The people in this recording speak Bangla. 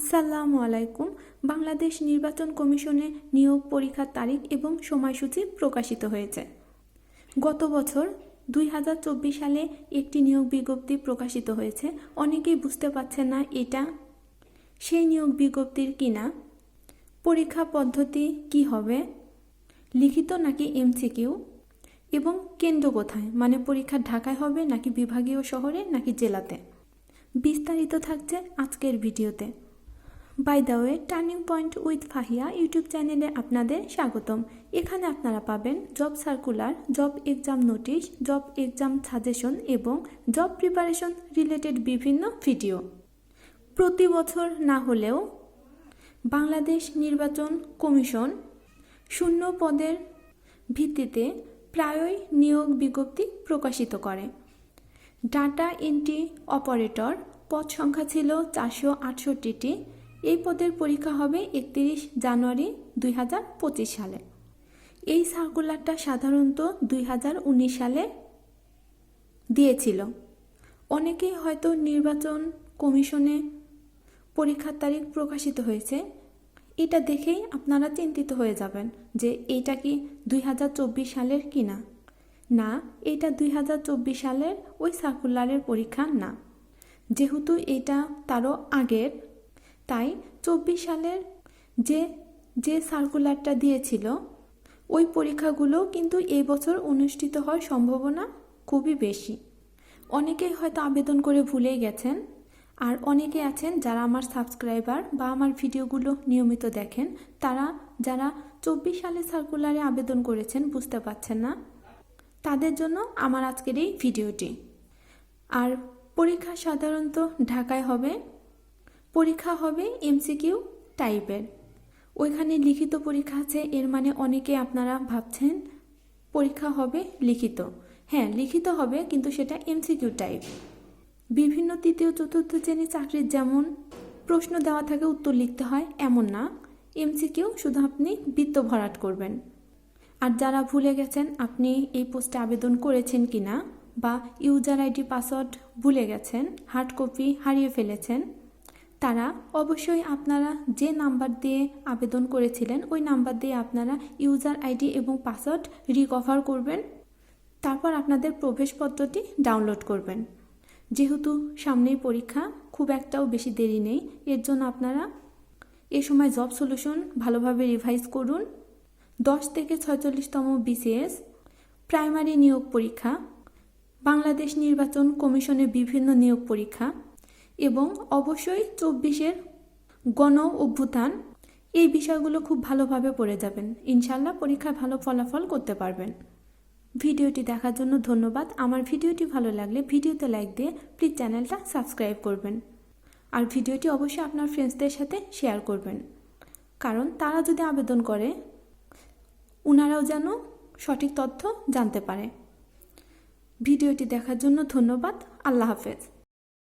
আসসালামু আলাইকুম। বাংলাদেশ নির্বাচন কমিশনে নিয়োগ পরীক্ষার তারিখ এবং সময়সূচি প্রকাশিত হয়েছে। গত বছর দুই হাজার চব্বিশ সালে একটি নিয়োগ বিজ্ঞপ্তি প্রকাশিত হয়েছে। অনেকেই বুঝতে পারছেন না এটা সেই নিয়োগ বিজ্ঞপ্তির কিনা। পরীক্ষা পদ্ধতি কি হবে? লিখিত নাকি এমসিকিউ? এবং কেন্দ্র কোথায়? মানে পরীক্ষা ঢাকায় হবে নাকি বিভাগীয় শহরে নাকি জেলাতে? বিস্তারিত থাকছে আজকের ভিডিওতে। By the way turning point with Fahiya YouTube চ্যানেলে আপনাদের স্বাগতম। এখানে আপনারা পাবেন job circular job exam notice job exam suggestion এবং জব প্রিপারেশন রিলেটেড বিভিন্ন ভিডিও প্রতি বছর না হলেও বাংলাদেশ নির্বাচন কমিশন শূন্য পদের ভিত্তিতে প্রায়ই নিয়োগ বিজ্ঞপ্তি প্রকাশিত করে। ডাটা এন্ট্রি অপারেটর পদ সংখ্যা ছিল চারশো আটষট্টিটি। এই পদের পরীক্ষা হবে একত্রিশ জানুয়ারি দুই হাজার পঁচিশ সালে। এই সার্কুলারটা সাধারণত দুই হাজার উনিশ সালে দিয়েছিল। অনেকেই হয়তো নির্বাচন কমিশনে পরীক্ষার তারিখ প্রকাশিত হয়েছে। এটা দেখেই আপনারা চিন্তিত হয়ে যাবেন যে এটা কি দুই হাজার চব্বিশ সালের কি না না এটা দুই হাজার চব্বিশ সালের ওই সার্কুলারের পরীক্ষা না। যেহেতু এটা তারও আগের তাই চব্বিশ সালের যে যে সার্কুলারটা দিয়েছিল, ওই পরীক্ষাগুলো কিন্তু এই বছর অনুষ্ঠিত হওয়ার সম্ভাবনা খুবই বেশি। অনেকেই হয়তো আবেদন করে ভুলেই গেছেন, আর অনেকে আছেন যারা আমার সাবস্ক্রাইবার বা আমার ভিডিওগুলো নিয়মিত দেখেন, তারা, যারা চব্বিশ সালে সার্কুলারে আবেদন করেছেন বুঝতে পারছেন না, তাদের জন্য আমার আজকের এই ভিডিওটি। আর পরীক্ষা সাধারণত ঢাকায় হবে পরীক্ষা হবে এমসিকিউ টাইপের। ওইখানে লিখিত পরীক্ষা আছে, এর মানে অনেকে আপনারা ভাবছেন পরীক্ষা হবে লিখিত। হ্যাঁ লিখিত হবে, কিন্তু সেটা এমসিকিউ টাইপ। বিভিন্ন তৃতীয়, চতুর্থ শ্রেণির চাকরির যেমন প্রশ্ন দেওয়া থাকে, উত্তর লিখতে হয়, এমন না। এমসিকিউ শুধু আপনি বৃত্ত ভরাট করবেন। আর যারা ভুলে গেছেন, আপনি এই পোস্টে আবেদন করেছেন কি না বা ইউজার আইডি, পাসওয়ার্ড ভুলে গেছেন, হার্ড কপি হারিয়ে ফেলেছেন তারা অবশ্যই আপনারা যে নাম্বার দিয়ে আবেদন করেছিলেন, ওই নাম্বার দিয়ে আপনারা ইউজার আইডি এবং পাসওয়ার্ড রিকভার করবেন। তারপর আপনাদের প্রবেশপত্রটি ডাউনলোড করবেন। যেহেতু সামনেই পরীক্ষা, খুব একটাও বেশি দেরি নেই। এর জন্য আপনারা এ সময় জব সলিউশন ভালোভাবে রিভাইজ করুন। দশ থেকে ছয়চল্লিশতম বিসিএস, প্রাইমারি নিয়োগ পরীক্ষা, বাংলাদেশ নির্বাচন কমিশনের বিভিন্ন নিয়োগ পরীক্ষা এবং অবশ্যই চব্বিশের গণ অভ্যুত্থান, এই বিষয়গুলো খুব ভালোভাবে পড়ে যাবেন। ইনশাল্লাহ পরীক্ষায় ভালো ফলাফল করতে পারবেন। ভিডিওটি দেখার জন্য ধন্যবাদ। আমার ভিডিওটি ভালো লাগলে ভিডিওতে লাইক দিয়ে প্লিজ চ্যানেলটা সাবস্ক্রাইব করবেন। আর ভিডিওটি অবশ্যই আপনার ফ্রেন্ডসদের সাথে শেয়ার করবেন। কারণ তারা যদি আবেদন করে ওনারাও যেন সঠিক তথ্য জানতে পারে। ভিডিওটি দেখার জন্য ধন্যবাদ। আল্লাহ হাফেজ।